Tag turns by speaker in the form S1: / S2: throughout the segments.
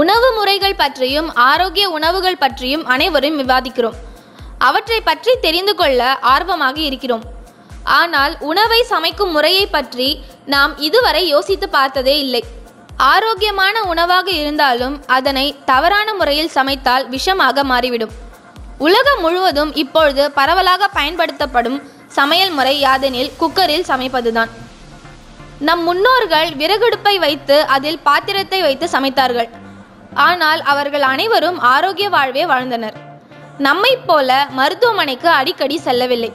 S1: உணவு முறைகள் பற்றியும் ஆரோக்கிய உணவுகள் பற்றியும் அனைவரும் விவாதிக்கிறோம். அவற்றை பற்றி தெரிந்து கொள்ள ஆர்வமாக இருக்கிறோம். ஆனால் உணவை சமைக்கும் முறையை பற்றி நாம் இதுவரை யோசித்து பார்த்ததே இல்லை. ஆரோக்கியமான உணவாக இருந்தாலும் அதனை தவறான முறையில் சமைத்தால் விஷமாக மாறிவிடும். உலகம் முழுவதும் இப்பொழுது பரவலாக பயன்படுத்தப்படும் சமையல் முறை யாதெனில் குக்கரில் சமைப்பதுதான். நம் முன்னோர்கள் விறகடுப்பை வைத்து அதில் பாத்திரத்தை வைத்து சமைத்தார்கள். ஆனால் அவர்கள் அனைவரும் ஆரோக்கிய வாழ்வே வாழ்ந்தனர். நம்மைப் போல மருத்துவமனைக்கு அடிக்கடி செல்லவில்லை.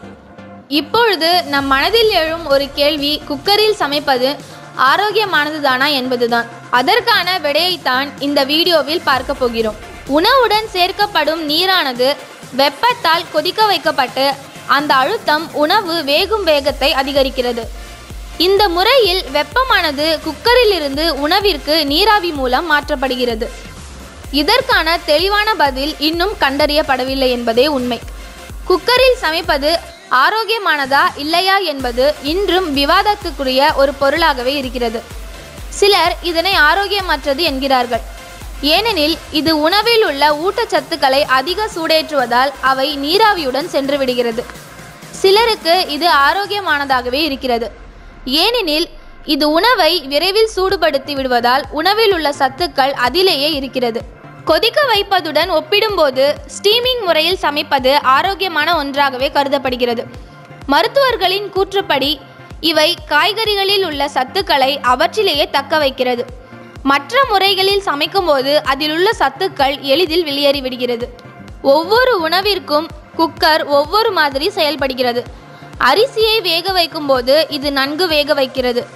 S1: இப்பொழுது நம் மனதில் எழும் ஒரு கேள்வி குக்கரில் சமைப்பது ஆரோக்கியமானதுதானா என்பதுதான். அதற்கான விடையைத்தான் இந்த வீடியோவில் பார்க்க போகிறோம். உணவுடன் சேர்க்கப்படும் நீரானது வெப்பத்தால் கொதிக்க வைக்கப்பட்டு அந்த அழுத்தம் உணவு வேகும் வேகத்தை அதிகரிக்கிறது. இந்த முறையில் வெப்பமானது குக்கரிலிருந்து உணவிற்கு நீராவி மூலம் மாற்றப்படுகிறது. இதற்கான தெளிவான பதில் இன்னும் கண்டறியப்படவில்லை என்பதே உண்மை. குக்கரில் சமைப்பது ஆரோக்கியமானதா இல்லையா என்பது இன்றும் விவாதத்துக்குரிய ஒரு பொருளாகவே இருக்கிறது. சிலர் இதனை ஆரோக்கியமற்றது என்கிறார்கள். ஏனெனில் இது உணவில் உள்ள ஊட்டச்சத்துக்களை அதிக சூடேற்றுவதால் அவை நீராவியுடன் சென்று விடுகிறது சிலருக்கு இது ஆரோக்கியமானதாகவே இருக்கிறது. ஏனெனில் இது உணவை விரைவில் சூடுபடுத்தி விடுவதால் உணவில் உள்ள சத்துக்கள் அதிலேயே இருக்கிறது. கொதிக்க வைப்பதுடன் ஒப்பிடும்போது ஸ்டீமிங் முறையில் சமைப்பது ஆரோக்கியமான ஒன்றாகவே கருதப்படுகிறது. மருத்துவர்களின் கூற்றுப்படி இவை காய்கறிகளில் உள்ள சத்துக்களை அவற்றிலேயே தக்க வைக்கிறது. மற்ற முறைகளில் சமைக்கும்போது அதில் உள்ள சத்துக்கள் எளிதில் வெளியேறிவிடுகிறது. ஒவ்வொரு உணவிற்கும் குக்கர் ஒவ்வொரு மாதிரி செயல்படுகிறது. அரிசியை வேக வைக்கும்போது இது நன்கு வேக வைக்கிறது.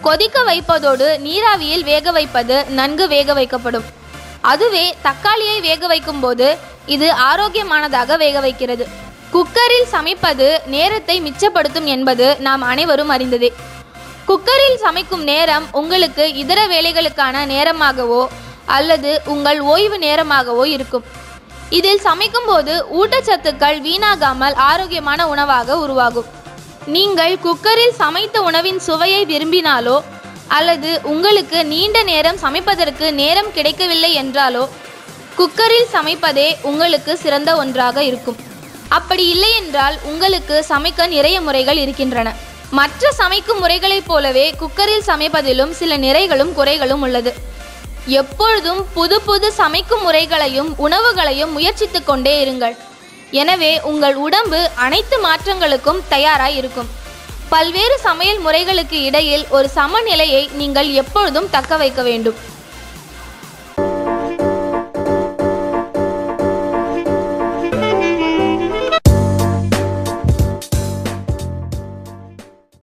S1: கொதிக்க வைப்பதோடு நீராவியில் வேக வைப்பது நன்கு வேக வைக்கப்படும். அதுவே தக்காளியை வேக வைக்கும்போது இது ஆரோக்கியமானதாக வேக வைக்கிறது. குக்கரில் சமைப்பது நேரத்தை மிச்சப்படுத்தும் என்பது நாம் அனைவரும் அறிந்ததே. குக்கரில் சமைக்கும் நேரம் உங்களுக்கு இதர வேலைகளுக்கான நேரமாகவோ அல்லது உங்கள் ஓய்வு நேரமாகவோ இருக்கும். இதில் சமைக்கும்போது ஊட்டச்சத்துக்கள் வீணாகாமல் ஆரோக்கியமான உணவாக உருவாகும். நீங்கள் குக்கரில் சமைத்த உணவின் சுவையை விரும்பினாலோ அல்லது உங்களுக்கு நீண்ட நேரம் சமைப்பதற்கு நேரம் கிடைக்கவில்லை என்றாலோ குக்கரில் சமைப்பதே உங்களுக்கு சிறந்த ஒன்றாக இருக்கும். அப்படி இல்லை என்றால் உங்களுக்கு சமைக்க நிறைய முறைகள் இருக்கின்றன. மற்ற சமைக்கும் முறைகளைப் போலவே குக்கரில் சமைப்பதிலும் சில நிறைகளும் குறைகளும் உள்ளது. எப்பொழுதும் புது புது சமைக்கும் முறைகளையும் உணவுகளையும் முயற்சித்து கொண்டே இருங்கள். எனவே உங்கள் உடம்பு அனைத்து மாற்றங்களுக்கும் தயாராய் இருக்கும். பல்வேறு சமையல் முறைகளுக்கு இடையில் ஒரு சமநிலையை நீங்கள் எப்பொழுதும் தக்க வைக்க வேண்டும்.